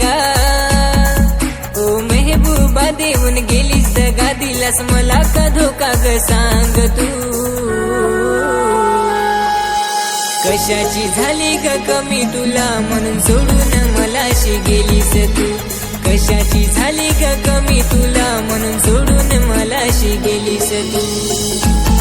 ग. ओ मेहबूबा देऊन गेलीस दगा दिलास मला का धोका ग सांग तू. कशाची झाली ग कमी तुला म्हणून सोडून मलाशी गेलीस तू. कशाची झाली ग कमी तुला म्हणून सोडून मलाशी गेलीस तू.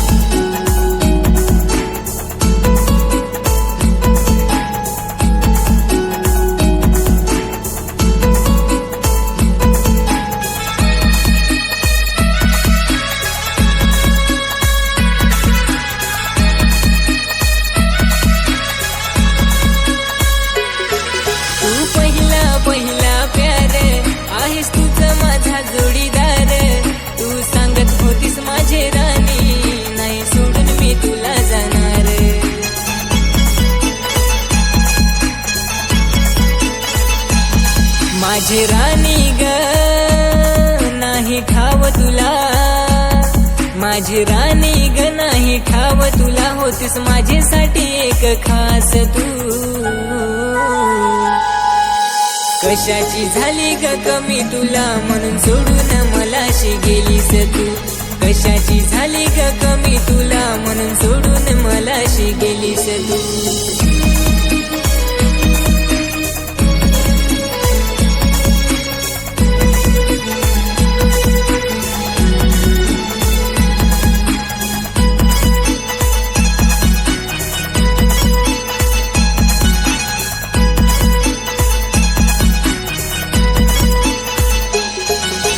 माझी राणी ग नाही ठाव तुला. माझी राणी ग नाही ठाव तुला. होतीस माझ्यासाठी एक खास तू. कशाची झाली ग कमी तुला? म्हणून सोडून मलाशी गेलीस तू. कशाची झाली ग कमी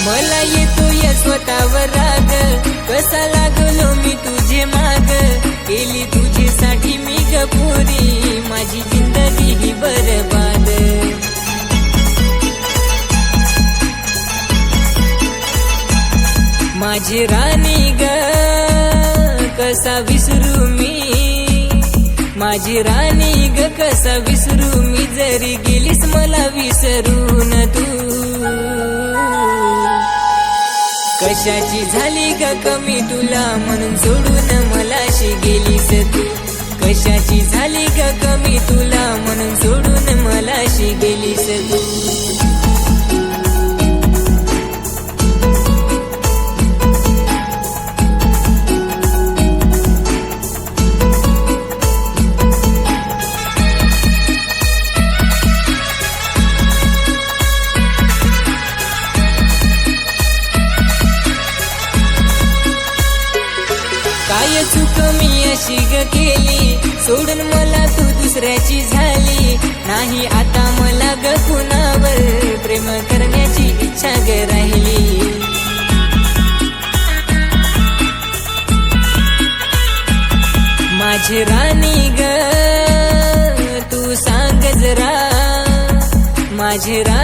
मला येतो या स्वतःवर राग. कसा लागलो मी तुझे माग? केली तुझेसाठी मी गपुरी. माझी जिंदगी ही बरबाद. माझी राणी ग कसा विसरू मी? माझी राणी ग कसा विसरू मी? जरी गेलीस मला विसरू. कशाची झाली का कमी तुला? म्हणून सोडून मलाशी गेलीस तू. कशाची झाली का कमी तुला? म्हणून सोडून मलाशी गेलीस तू. माझी चूक मी अशी ग केली. सोडून मला तू दुसऱ्याची झाली. नाही आता मला ग कुणावर प्रेम करण्याची इच्छा ग राहिली. माझी राणी ग तू सांग जरा. माझी राणी